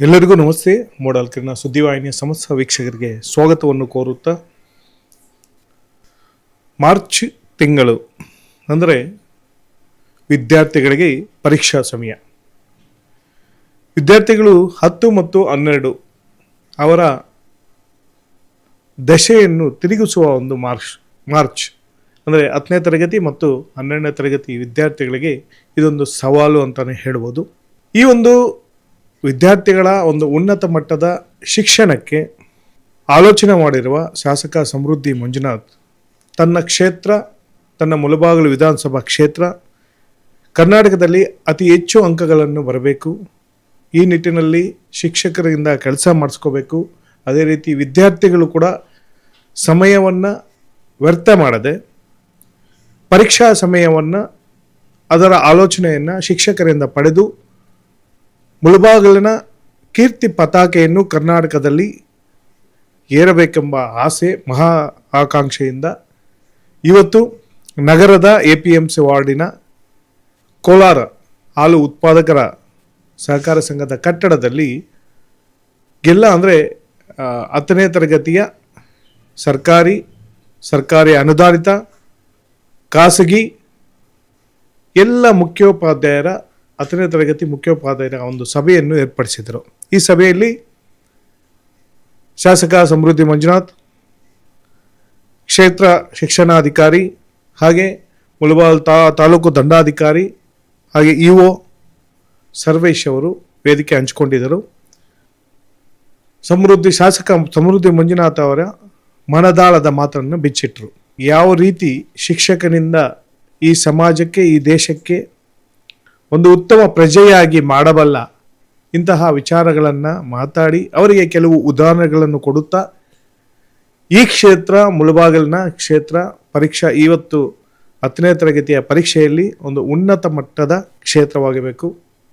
ಎಲ್ಲರಿಗೂ ನಮಸ್ತೆ. ಮೋಡಲ್ ಕಿರಣ ಸುದ್ದಿವಾಹಿನಿಯ ಸಮಸ್ತ ವೀಕ್ಷಕರಿಗೆ ಸ್ವಾಗತವನ್ನು ಕೋರುತ್ತಾ ಮಾರ್ಚ್ ತಿಂಗಳು ಅಂದರೆ ವಿದ್ಯಾರ್ಥಿಗಳಿಗೆ ಪರೀಕ್ಷಾ ಸಮಯ. ವಿದ್ಯಾರ್ಥಿಗಳು ಹತ್ತು ಮತ್ತು ಹನ್ನೆರಡು ಅವರ ದಶೆಯನ್ನು ತಿರುಗಿಸುವ ಒಂದು ಮಾರ್ಚ್ ಮಾರ್ಚ್ ಅಂದರೆ ಹತ್ತನೇ ತರಗತಿ ಮತ್ತು ಹನ್ನೆರಡನೇ ತರಗತಿ ವಿದ್ಯಾರ್ಥಿಗಳಿಗೆ ಇದೊಂದು ಸವಾಲು ಅಂತಲೇ ಹೇಳ್ಬೋದು. ಈ ಒಂದು ವಿದ್ಯಾರ್ಥಿಗಳ ಒಂದು ಉನ್ನತ ಮಟ್ಟದ ಶಿಕ್ಷಣಕ್ಕೆ ಆಲೋಚನೆ ಮಾಡಿರುವ ಶಾಸಕ ಸಮೃದ್ಧಿ ಮಂಜುನಾಥ್, ತನ್ನ ಕ್ಷೇತ್ರ, ತನ್ನ ಮುಳಬಾಗಿಲು ವಿಧಾನಸಭಾ ಕ್ಷೇತ್ರ, ಕರ್ನಾಟಕದಲ್ಲಿ ಅತಿ ಹೆಚ್ಚು ಅಂಕಗಳನ್ನು ಬರಬೇಕು. ಈ ನಿಟ್ಟಿನಲ್ಲಿ ಶಿಕ್ಷಕರಿಂದ ಕೆಲಸ ಮಾಡಿಸ್ಕೋಬೇಕು. ಅದೇ ರೀತಿ ವಿದ್ಯಾರ್ಥಿಗಳು ಕೂಡ ಸಮಯವನ್ನು ವ್ಯರ್ಥ ಮಾಡದೆ, ಪರೀಕ್ಷಾ ಸಮಯವನ್ನು ಅದರ ಆಲೋಚನೆಯನ್ನು ಶಿಕ್ಷಕರಿಂದ ಪಡೆದು ಮುಳುಬಾಗಿಲಿನ ಕೀರ್ತಿ ಪತಾಕೆಯನ್ನು ಕರ್ನಾಟಕದಲ್ಲಿ ಏರಬೇಕೆಂಬ ಆಸೆ, ಮಹಾ ಆಕಾಂಕ್ಷೆಯಿಂದ ಇವತ್ತು ನಗರದ ಎ ಪಿ ಎಂ ಸಿ ವಾರ್ಡಿನ ಕೋಲಾರ ಹಾಲು ಉತ್ಪಾದಕರ ಸಹಕಾರ ಸಂಘದ ಕಟ್ಟಡದಲ್ಲಿ ಗೆಲ್ಲ ಅಂದರೆ ಹತ್ತನೇ ತರಗತಿಯ ಸರ್ಕಾರಿ ಸರ್ಕಾರಿ ಅನುದಾನಿತ, ಖಾಸಗಿ ಎಲ್ಲ ಮುಖ್ಯೋಪಾಧ್ಯಾಯರ ಹತ್ತನೇ ತರಗತಿ ಮುಖ್ಯೋಪಾಧ್ಯಾಯರ ಒಂದು ಸಭೆಯನ್ನು ಏರ್ಪಡಿಸಿದರು. ಈ ಸಭೆಯಲ್ಲಿ ಶಾಸಕ ಸಮೃದ್ಧಿ ಮಂಜುನಾಥ್, ಕ್ಷೇತ್ರ ಶಿಕ್ಷಣಾಧಿಕಾರಿ ಹಾಗೆ ಮುಳಬಾಲ್ ತಾ, ತಾಲೂಕು ದಂಡಾಧಿಕಾರಿ ಹಾಗೆ ಇ ಒ ಸರ್ವೇಶ್ ಅವರು ವೇದಿಕೆ ಹಂಚಿಕೊಂಡಿದ್ದರು. ಸಮೃದ್ಧಿ ಶಾಸಕ ಸಮೃದ್ಧಿ ಮಂಜುನಾಥ್ ಅವರ ಮನದಾಳದ ಮಾತನ್ನು ಬಿಚ್ಚಿಟ್ರು. ಯಾವ ರೀತಿ ಶಿಕ್ಷಕನಿಂದ ಈ ಸಮಾಜಕ್ಕೆ, ಈ ದೇಶಕ್ಕೆ ಒಂದು ಉತ್ತಮ ಪ್ರಜೆಯಾಗಿ ಮಾಡಬಲ್ಲ ಇಂತಹ ವಿಚಾರಗಳನ್ನು ಮಾತಾಡಿ ಅವರಿಗೆ ಕೆಲವು ಉದಾಹರಣೆಗಳನ್ನು ಕೊಡುತ್ತಾ ಈ ಕ್ಷೇತ್ರ ಮುಳಬಾಗಿಲಿನ ಕ್ಷೇತ್ರ ಪರೀಕ್ಷಾ ಇವತ್ತು ಹತ್ತನೇ ತರಗತಿಯ ಪರೀಕ್ಷೆಯಲ್ಲಿ ಒಂದು ಉನ್ನತ ಮಟ್ಟದ ಕ್ಷೇತ್ರವಾಗಬೇಕು.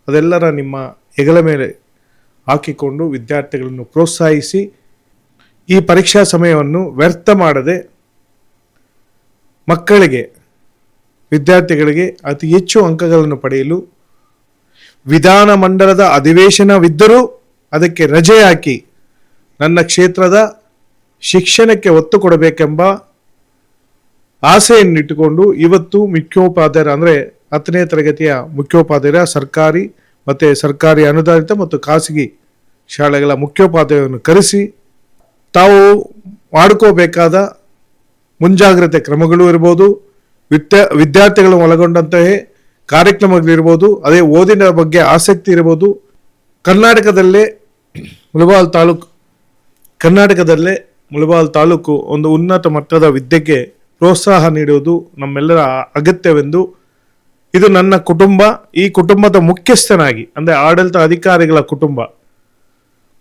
ಅದೆಲ್ಲರ ನಿಮ್ಮ ಹೆಗಲ ಮೇಲೆ ಹಾಕಿಕೊಂಡು ವಿದ್ಯಾರ್ಥಿಗಳನ್ನು ಪ್ರೋತ್ಸಾಹಿಸಿ ಈ ಪರೀಕ್ಷಾ ಸಮಯವನ್ನು ವ್ಯರ್ಥ ಮಾಡದೆ ಮಕ್ಕಳಿಗೆ ವಿದ್ಯಾರ್ಥಿಗಳಿಗೆ ಅತಿ ಹೆಚ್ಚು ಅಂಕಗಳನ್ನು ಪಡೆಯಲು ವಿಧಾನ ಮಂಡಲದ ಅಧಿವೇಶನವಿದ್ದರೂ ಅದಕ್ಕೆ ರಜೆ ಹಾಕಿ ನನ್ನ ಕ್ಷೇತ್ರದ ಶಿಕ್ಷಣಕ್ಕೆ ಒತ್ತು ಕೊಡಬೇಕೆಂಬ ಆಸೆಯನ್ನಿಟ್ಟುಕೊಂಡು ಇವತ್ತು ಮುಖ್ಯೋಪಾಧ್ಯಾಯರ ಅಂದರೆ ಹತ್ತನೇ ತರಗತಿಯ ಮುಖ್ಯೋಪಾಧ್ಯಾಯರ ಸರ್ಕಾರಿ ಮತ್ತು ಸರ್ಕಾರಿ ಅನುದಾನಿತ ಮತ್ತು ಖಾಸಗಿ ಶಾಲೆಗಳ ಮುಖ್ಯೋಪಾಧ್ಯಾಯರನ್ನು ಕರೆಸಿ ತಾವು ಮಾಡ್ಕೋಬೇಕಾದ ಮುಂಜಾಗ್ರತೆ ಕ್ರಮಗಳು ಇರ್ಬೋದು. ವಿದ್ಯಾ, ವಿದ್ಯಾರ್ಥಿಗಳು ಒಳಗೊಂಡಂತಹ ಕಾರ್ಯಕ್ರಮಗಳಿರ್ಬೋದು, ಅದೇ ಓದಿನ ಬಗ್ಗೆ ಆಸಕ್ತಿ ಇರ್ಬೋದು. ಕರ್ನಾಟಕದಲ್ಲೇ ಮುಳಬಾಲ್ ತಾಲೂಕು, ಕರ್ನಾಟಕದಲ್ಲೇ ಮುಳಬಾಲ್ ತಾಲೂಕು ಒಂದು ಉನ್ನತ ಮಟ್ಟದ ವಿದ್ಯೆಗೆ ಪ್ರೋತ್ಸಾಹ ನೀಡುವುದು ನಮ್ಮೆಲ್ಲರ ಅಗತ್ಯವೆಂದು ಇದು ನನ್ನ ಕುಟುಂಬ, ಈ ಕುಟುಂಬದ ಮುಖ್ಯಸ್ಥನಾಗಿ, ಅಂದರೆ ಆಡಳಿತ ಅಧಿಕಾರಿಗಳ ಕುಟುಂಬ.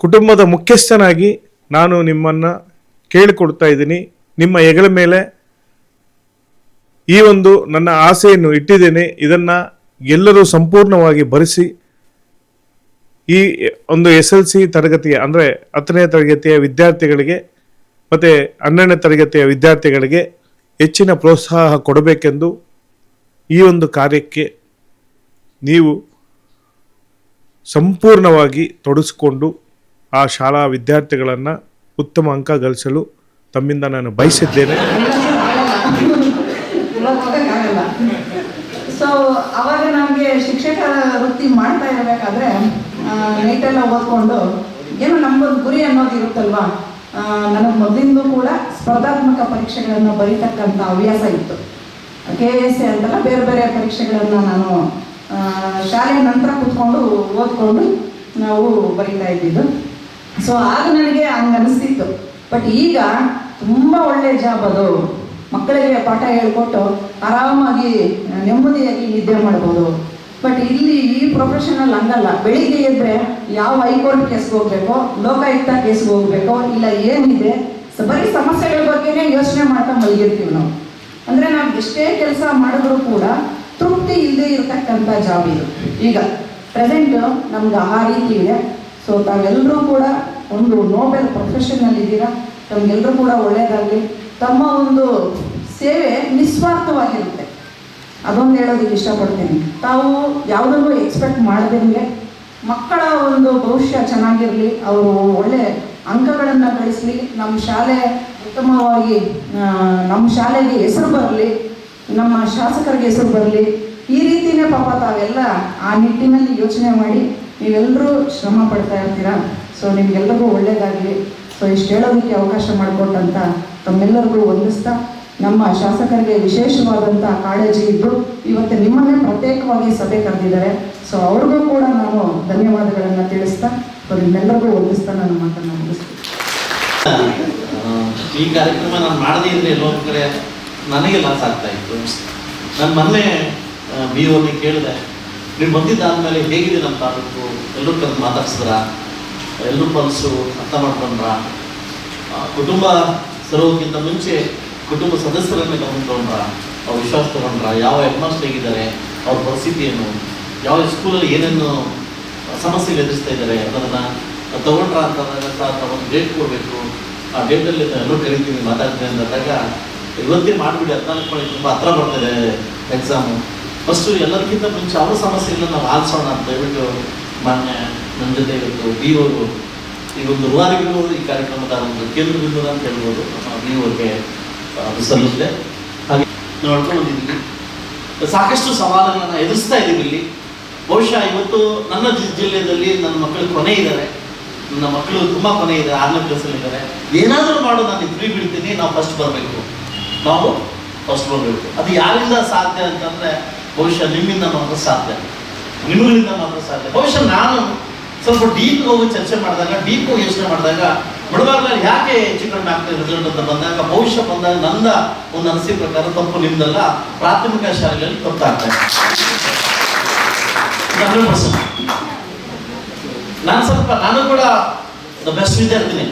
ಕುಟುಂಬದ ಮುಖ್ಯಸ್ಥನಾಗಿ ನಾನು ನಿಮ್ಮನ್ನು ಕೇಳಿಕೊಡ್ತಾ ಇದ್ದೀನಿ. ನಿಮ್ಮ ಹೆಗಲ ಮೇಲೆ ಈ ಒಂದು ನನ್ನ ಆಸೆಯನ್ನು ಇಟ್ಟಿದ್ದೇನೆ. ಇದನ್ನು ಎಲ್ಲರೂ ಸಂಪೂರ್ಣವಾಗಿ ಭರಿಸಿ ಈ ಒಂದು ಎಸ್ ಎಲ್ ಸಿ ತರಗತಿಯ, ಅಂದರೆ ಹತ್ತನೇ ತರಗತಿಯ ವಿದ್ಯಾರ್ಥಿಗಳಿಗೆ ಮತ್ತು ಹನ್ನೆರಡನೇ ತರಗತಿಯ ವಿದ್ಯಾರ್ಥಿಗಳಿಗೆ ಹೆಚ್ಚಿನ ಪ್ರೋತ್ಸಾಹ ಕೊಡಬೇಕೆಂದು ಈ ಒಂದು ಕಾರ್ಯಕ್ಕೆ ನೀವು ಸಂಪೂರ್ಣವಾಗಿ ತೊಡಗಿಸ್ಕೊಂಡು ಆ ಶಾಲಾ ವಿದ್ಯಾರ್ಥಿಗಳನ್ನು ಉತ್ತಮ ಅಂಕ ಗಳಿಸಲು ತಮ್ಮಿಂದ ನಾನು ಬಯಸಿದ್ದೇನೆ. ಸೊ ಅವಾಗ ನಮಗೆ ಶಿಕ್ಷಕ ವೃತ್ತಿ ಮಾಡ್ತಾ ಇರಬೇಕಾದ್ರೆ ನೈಟೆಲ್ಲ ಓದ್ಕೊಂಡು, ಏನೋ ನಮ್ಗೊಂದು ಗುರಿ ಅನ್ನೋದು ಇರುತ್ತಲ್ವಾ? ನನಗೆ ಮೊದಲಿಂದೂ ಕೂಡ ಸ್ಪರ್ಧಾತ್ಮಕ ಪರೀಕ್ಷೆಗಳನ್ನು ಬರೀತಕ್ಕಂಥ ಹವ್ಯಾಸ ಇತ್ತು. ಕೆ ಎಸ್ ಎ ಅಂತೆಲ್ಲ, ಬೇರೆ ಬೇರೆ ಪರೀಕ್ಷೆಗಳನ್ನು ನಾನು ಶಾಲೆಯ ಶಾಲೆ ನಂತರ ಕೂತ್ಕೊಂಡು ಓದ್ಕೊಂಡು ನಾವು ಬರೀತಾ ಇದ್ದಿದ್ದು. ಸೊ ಆಗ ನನಗೆ ಹಂಗೆ ಅನಿಸ್ತಿತ್ತು ಬಟ್ ಈಗ ತುಂಬ ಒಳ್ಳೆ ಜಾಬ್ ಅದು. ಮಕ್ಕಳಿಗೆ ಪಾಠ ಹೇಳ್ಕೊಟ್ಟು ಆರಾಮಾಗಿ ನೆಮ್ಮದಿಯಾಗಿ ನಿದ್ದೆ ಮಾಡ್ಬೋದು. ಬಟ್ ಇಲ್ಲಿ ಈ ಪ್ರೊಫೆಷನಲ್ ಹಂಗಲ್ಲ. ಬೆಳಿಗ್ಗೆ ಎದ್ರೆ ಯಾವ ಹೈಕೋರ್ಟ್ ಕೇಸ್ಗೆ ಹೋಗ್ಬೇಕೋ, ಲೋಕಾಯುಕ್ತ ಕೇಸ್ಗೆ ಹೋಗ್ಬೇಕೋ, ಇಲ್ಲ ಏನಿದೆ ಬರೀ ಸಮಸ್ಯೆಗಳ ಬಗ್ಗೆನೇ ಯೋಚನೆ ಮಾಡ್ತಾ ಮಲಗಿರ್ತೀವಿ ನಾವು. ಅಂದರೆ ನಾವು ಎಷ್ಟೇ ಕೆಲಸ ಮಾಡಿದ್ರು ಕೂಡ ತೃಪ್ತಿ ಇಲ್ಲದೆ ಇರತಕ್ಕಂಥ ಜಾಬ್ ಇದು. ಈಗ ಪ್ರೆಸೆಂಟ್ ನಮ್ಗೆ ಆ ರೀತಿ ಇದೆ. ಸೊ ತಾವೆಲ್ಲರೂ ಕೂಡ ಒಂದು ನೋಬೆಲ್ ಇದ್ದೀರಾ. ತಮಗೆಲ್ಲರೂ ಕೂಡ ಒಳ್ಳೆಯದಾಗಲಿ ತಮ್ಮ ಒಂದು ಸೇವೆ ನಿಸ್ವಾರ್ಥವಾಗಿರುತ್ತೆ. ಅದೊಂದು ಹೇಳೋದಕ್ಕೆ ಇಷ್ಟಪಡ್ತೀನಿ. ತಾವು ಯಾವುದನ್ನು ಎಕ್ಸ್ಪೆಕ್ಟ್ ಮಾಡದಂಗೆ ಮಕ್ಕಳ ಒಂದು ಭವಿಷ್ಯ ಚೆನ್ನಾಗಿರಲಿ, ಅವರು ಒಳ್ಳೆ ಅಂಕಗಳನ್ನು ಗಳಿಸಲಿ, ನಮ್ಮ ಶಾಲೆ ಉತ್ತಮವಾಗಿ ನಮ್ಮ ಶಾಲೆಗೆ ಹೆಸರು ಬರಲಿ, ನಮ್ಮ ಶಾಸಕರಿಗೆ ಹೆಸರು ಬರಲಿ, ಈ ರೀತಿಯೇ ಪಾಪ ತಾವೆಲ್ಲ ಆ ನಿಟ್ಟಿನಲ್ಲಿ ಯೋಚನೆ ಮಾಡಿ ನೀವೆಲ್ಲರೂ ಶ್ರಮ ಪಡ್ತಾ ಇರ್ತೀರಾ? ಸೊ ನಿಮಗೆಲ್ಲರಿಗೂ ಒಳ್ಳೇದಾಗಲಿ. ಸೊ ಇಷ್ಟು ಹೇಳೋದಕ್ಕೆ ಅವಕಾಶ ಮಾಡಿಕೊಟ್ಟಂತ ತಮ್ಮೆಲ್ಲರಿಗೂ ವಂದಿಸ್ತಾ ನಮ್ಮ ಶಾಸಕರಿಗೆ ವಿಶೇಷವಾದಂಥ ಕಾಳಜಿ ಇದ್ದು ಇವತ್ತು ನಿಮ್ಮನ್ನೇ ಪ್ರತ್ಯೇಕವಾಗಿ ಸಭೆ ಕರೆದಿದ್ದಾರೆ. ಸೊ ಅವ್ರಿಗೂ ಕೂಡ ನಾನು ಧನ್ಯವಾದಗಳನ್ನು ತಿಳಿಸ್ತಾ, ಸೊ, ನಿಮ್ಮೆಲ್ಲರಿಗೂ ವಂದಿಸ್ತಾ ನಾನು ಮಾತನ್ನು ಮುಗಿಸ್ತೀನಿ. ಈ ಕಾರ್ಯಕ್ರಮ ನಾನು ಮಾಡದೇ ಇದ್ರೆ ಎಲ್ಲೋ ಕಡೆ ನನಗೆ ಲಾಸ್ ಆಗ್ತಾ ಇತ್ತು. ನಾನು ಮೊನ್ನೆ ಬಿ ಅವ್ರಿಗೆ ಕೇಳಿದೆ, ನೀವು ಬಂದಿದ್ದಾದ್ಮೇಲೆ ಹೇಗಿದೆ ನಮ್ಮ ತಾಲೂಕು? ಎಲ್ಲರೂ ಕರೆದು ಮಾತಾಡ್ಸಿದ್ರ? ಎಲ್ಲರೂ ಪಲ್ಸು ಅರ್ಥ ಮಾಡ್ಕೊಂಡ್ರ? ಕುಟುಂಬ ಸರೋಕ್ಕಿಂತ ಮುಂಚೆ ಕುಟುಂಬ ಸದಸ್ಯರನ್ನ ಗಮನ ತಗೊಂಡ್ರ ಅವ್ರ ವಿಶ್ವಾಸ ತಗೊಂಡ್ರ ಯಾವ ಹೆಡ್ಮಾಸ್ಟರ್ ಹೇಗಿದ್ದಾರೆ ಅವ್ರ ಪರಿಸ್ಥಿತಿ ಏನು, ಯಾವ ಸ್ಕೂಲಲ್ಲಿ ಏನೇನು ಸಮಸ್ಯೆ ಎದುರಿಸ್ತಾ ಇದ್ದಾರೆ ಅದನ್ನು ತಗೊಂಡ್ರ ಅಂತ ಒಂದು ಡೇಟ್ ಕೊಡಬೇಕು. ಆ ಡೇಟಲ್ಲಿ ಎಲ್ಲರೂ ಕರಿತೀನಿ, ಮಾತಾಡ್ತೀನಿ ಅಂದಾಗ ಇವತ್ತೇ ಮಾಡಿಬಿಡಿ, ಹದಿನಾಲ್ಕು ಮಳೆ ತುಂಬ ಹತ್ರ ಬರ್ತಿದೆ ಎಕ್ಸಾಮು ಫಸ್ಟು ಎಲ್ಲರಿಗಿಂತ ಮುಂಚೆ ಅವ್ರ ಸಮಸ್ಯೆಗಳನ್ನ ನಾವು ಆಲಿಸೋಣ ಅಂತ ಹೇಳ್ಬಿಟ್ಟು ಮಾನ್ಯ ನನ್ನ ಜೊತೆ ಇವತ್ತು ಬಿ ಅವರು ಈ ಒಂದು ಈ ಕಾರ್ಯಕ್ರಮದ ಒಂದು ಕೇಂದ್ರ ಬಿಂದು ಅಂತ ಹೇಳ್ಬೋದು. ನೀವು ಅವ್ರಿಗೆ ಅದು ಸಲ್ಲುತ್ತೆ ಹಾಗೆ ನಡ್ಕೊಂಡು ಬಂದಿದ್ದೀವಿ ಸಾಕಷ್ಟು ಸವಾಲುಗಳನ್ನು ಎದುರಿಸ್ತಾ ಇದ್ದೀವಿ ಇಲ್ಲಿ. ಬಹುಶಃ ಇವತ್ತು ನನ್ನ ಜಿಲ್ಲೆಯಲ್ಲಿ ನನ್ನ ಮಕ್ಕಳು ಕೊನೆ ಇದ್ದಾರೆ. ನನ್ನ ಮಕ್ಕಳು ತುಂಬ ಕೊನೆ ಇದೆ ಆರನೇ ಕ್ಲಾಸಲ್ಲಿ ಇದ್ದಾರೆ. ಏನಾದರೂ ಮಾಡೋ ನಾನು ಫ್ರೀ ಬಿಡ್ತೀನಿ, ನಾವು ಫಸ್ಟ್ ಬರಬೇಕು. ನಾವು ಫಸ್ಟ್ ಬರಬೇಕು. ಅದು ಯಾರಿಂದ ಸಾಧ್ಯ ಅಂತಂದರೆ, ಬಹುಶಃ ನಿಮ್ಮಿಂದ ಮಾತ್ರ ಸಾಧ್ಯ. ನಿಮ್ಮಿಂದ ಮಾತ್ರ ಸಾಧ್ಯ. ಬಹುಶಃ ನಾನು ಸ್ವಲ್ಪ ಡೀಪ್ ಹೋಗಿ ಚರ್ಚೆ ಮಾಡಿದಾಗ ಡೀಪ್ ಹೋಗಿ ಯೋಚನೆ ಮಾಡಿದಾಗ ಬಡವಾಗ್ಲಲ್ಲಿ ಯಾಕೆ ಹೆಚ್ಚು ಕಡಿಮೆ ಆಗ್ತದೆ ರಿಸಲ್ಟ್ ಅಂತ ಬಂದಾಗ, ಭವಿಷ್ಯ ಬಂದಾಗ ನನ್ನ ಒಂದು ಅನಿಸಿದ ಪ್ರಕಾರ ತಪ್ಪು ನಿಮ್ದಲ್ಲ, ಪ್ರಾಥಮಿಕ ಶಾಲೆಗಳಲ್ಲಿ ತಪ್ಪಾಗ್ತಾ ಇದೆ. ನಾನು ಸ್ವಲ್ಪ, ನಾನು ಕೂಡ ಬೆಸ್ಟ್ ವಿದ್ಯಾರ್ಥಿನಿ.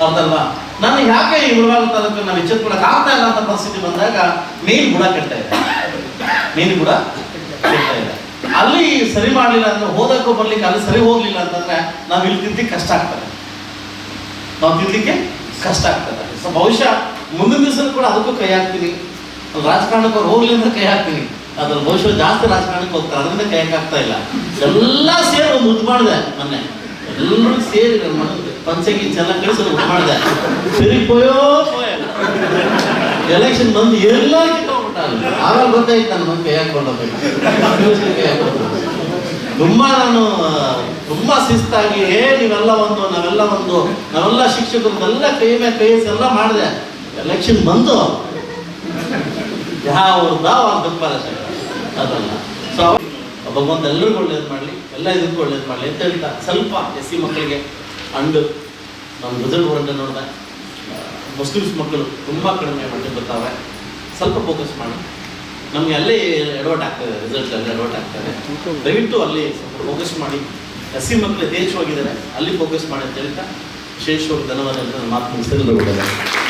ಹೌದಲ್ವಾ? ನಾನು ಯಾಕೆ ಉಳವಾಲ ತಾಲೂಕು ನಾವು ಕೂಡ ಆಗ್ತಾ ಇಲ್ಲ ಅಂತ ಪರಿಸ್ಥಿತಿ ಬಂದಾಗ, ಮೇನ್ ಬುಡ ಕೆಟ್ಟ ಇದೆ. ಮೇನ್ ಬುಡ ಕೆಟ್ಟ ಇದೆ. ಅಲ್ಲಿ ಸರಿ ಮಾಡಲಿಲ್ಲ ಅಂದ್ರೆ ಹೋದಕ್ಕೂ ಬರ್ಲಿಕ್ಕೆ ಅಲ್ಲಿ ಸರಿ ಹೋಗ್ಲಿಲ್ಲ ಅಂತಂದ್ರೆ ನಾವು ಇಲ್ಲಿ ತಿಂತಿಕ್ ಕಷ್ಟ ಆಗ್ತದೆ. ನಾವು ತಿನ್ಲಿಕ್ಕೆ ಕಷ್ಟ ಆಗ್ತದೆ. ಸೊ ಬಹುಶಃ ಮುಂದಿನ ದಿವಸ ಕೂಡ ಅದಕ್ಕೂ ಕೈ ಹಾಕ್ತೀನಿ. ರಾಜಕಾರಣಕ್ಕೆ ಹೋಗ್ಲಿ ಅಂದ್ರೆ ಕೈ ಹಾಕ್ತೀನಿ. ಅದ್ರ ಬಹುಶಃ ಜಾಸ್ತಿ ರಾಜಕಾರಣಕ್ಕೆ ಹೋಗ್ತಾರೆ. ಅದರಿಂದ ಕೈ ಹಾಕ್ತಾ ಇಲ್ಲ. ಎಲ್ಲ ಸೇರಿ ಒಂದು ಉದ್ ಮಾಡಿದೆ ಮೊನ್ನೆ. ಎಲ್ಲರೂ ಸೇರಿ ನಮ್ಮ ಪಂಚಗಿ ಚೆನ್ನಾಗಿ ಕಳಿಸಿ ಮುದ್ದು ಮಾಡಿದೆ. ಎಲೆಕ್ಷನ್ ಬಂದು ಎಲ್ಲ ಆವಾಗ ಗೊತ್ತಾಯ್ತು ನನ್ನ ಮಗ ಕೈ ಹಾಕೊಂಡೋಗ್ಬೇಕು ಕೈ ತುಂಬಾ ನಾನು, ತುಂಬ ತುಂಬಾ ಶಿಸ್ತಾಗಿ ಏ ನೀವೆಲ್ಲ ಒಂದು, ನಾವೆಲ್ಲ ಒಂದು, ನಾವೆಲ್ಲ ಶಿಕ್ಷಕರನ್ನೆಲ್ಲ ಕೈ ಮೇಲೆ ಕೈಸ್ ಎಲ್ಲ ಮಾಡಿದೆ. ಎಲೆಕ್ಷನ್ ಬಂತು. ಯಾವ್ದಾ ಒಂದು ಅದಲ್ಲ. ಸೊ ಭಗವಂತ ಎಲ್ಲರಿಗೂ ಒಳ್ಳೇದು ಮಾಡಲಿ, ಎಲ್ಲ ಇದಕ್ಕೂ ಒಳ್ಳೇದು ಮಾಡಲಿ ಅಂತ ಹೇಳ್ತಾ, ಸ್ವಲ್ಪ ಎಸ್ ಸಿ ಮಕ್ಕಳಿಗೆ ಅಂಡು. ನಮ್ಮ ರಿಸಲ್ಟ್ ಹೊರಗೆ ನೋಡಿದೆ ಮುಸ್ಲಿಮ್ಸ್ ಮಕ್ಕಳು ತುಂಬ ಕಡಿಮೆ ಮಾಡಿ ಬರ್ತಾವೆ. ಸ್ವಲ್ಪ ಫೋಕಸ್ ಮಾಡಿ. ನಮಗೆ ಅಲ್ಲೇ ಎಡವಟ್ ಆಗ್ತದೆ ರಿಸಲ್ಟ್ ಅಲ್ಲಿ ಎಡವಟ್ ಆಗ್ತದೆ. ದಯವಿಟ್ಟು ಅಲ್ಲಿ ಸ್ವಲ್ಪ ಫೋಕಸ್ ಮಾಡಿ. ಹಸಿ ಮಕ್ಕಳು ಯಥೇಚ್ಛವಾಗಿದ್ದಾರೆ ಅಲ್ಲಿ ಫೋಕಸ್ ಮಾಡಿ ಅಂತ ಹೇಳ್ತಾ, ವಿಶೇಷವಾಗಿ ನನ್ನ ಮಾತು ಮುಗಿಸಿದ್ರೆ